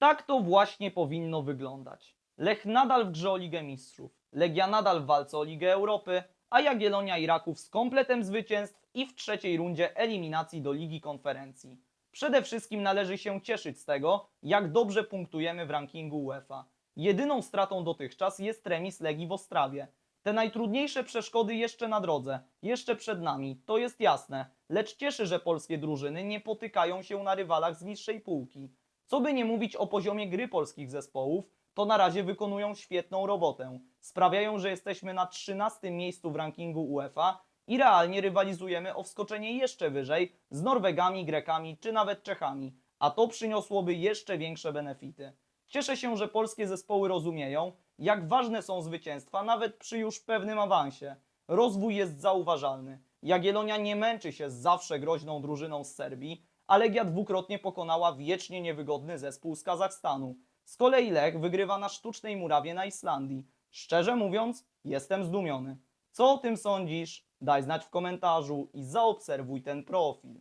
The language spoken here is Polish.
Tak to właśnie powinno wyglądać. Lech nadal w grze o Ligę Mistrzów, Legia nadal w walce o Ligę Europy, a Jagiellonia i Raków z kompletem zwycięstw i w trzeciej rundzie eliminacji do Ligi Konferencji. Przede wszystkim należy się cieszyć z tego, jak dobrze punktujemy w rankingu UEFA. Jedyną stratą dotychczas jest remis Legii w Ostrawie. Te najtrudniejsze przeszkody jeszcze na drodze, jeszcze przed nami, to jest jasne, lecz cieszy, że polskie drużyny nie potykają się na rywalach z niższej półki. Co by nie mówić o poziomie gry polskich zespołów, to na razie wykonują świetną robotę. Sprawiają, że jesteśmy na 13 miejscu w rankingu UEFA i realnie rywalizujemy o wskoczenie jeszcze wyżej z Norwegami, Grekami czy nawet Czechami, a to przyniosłoby jeszcze większe benefity. Cieszę się, że polskie zespoły rozumieją, jak ważne są zwycięstwa nawet przy już pewnym awansie. Rozwój jest zauważalny. Jagiellonia nie męczy się z zawsze groźną drużyną z Serbii, a Legia dwukrotnie pokonała wiecznie niewygodny zespół z Kazachstanu. Z kolei Lech wygrywa na sztucznej murawie na Islandii. Szczerze mówiąc, jestem zdumiony. Co o tym sądzisz? Daj znać w komentarzu i zaobserwuj ten profil.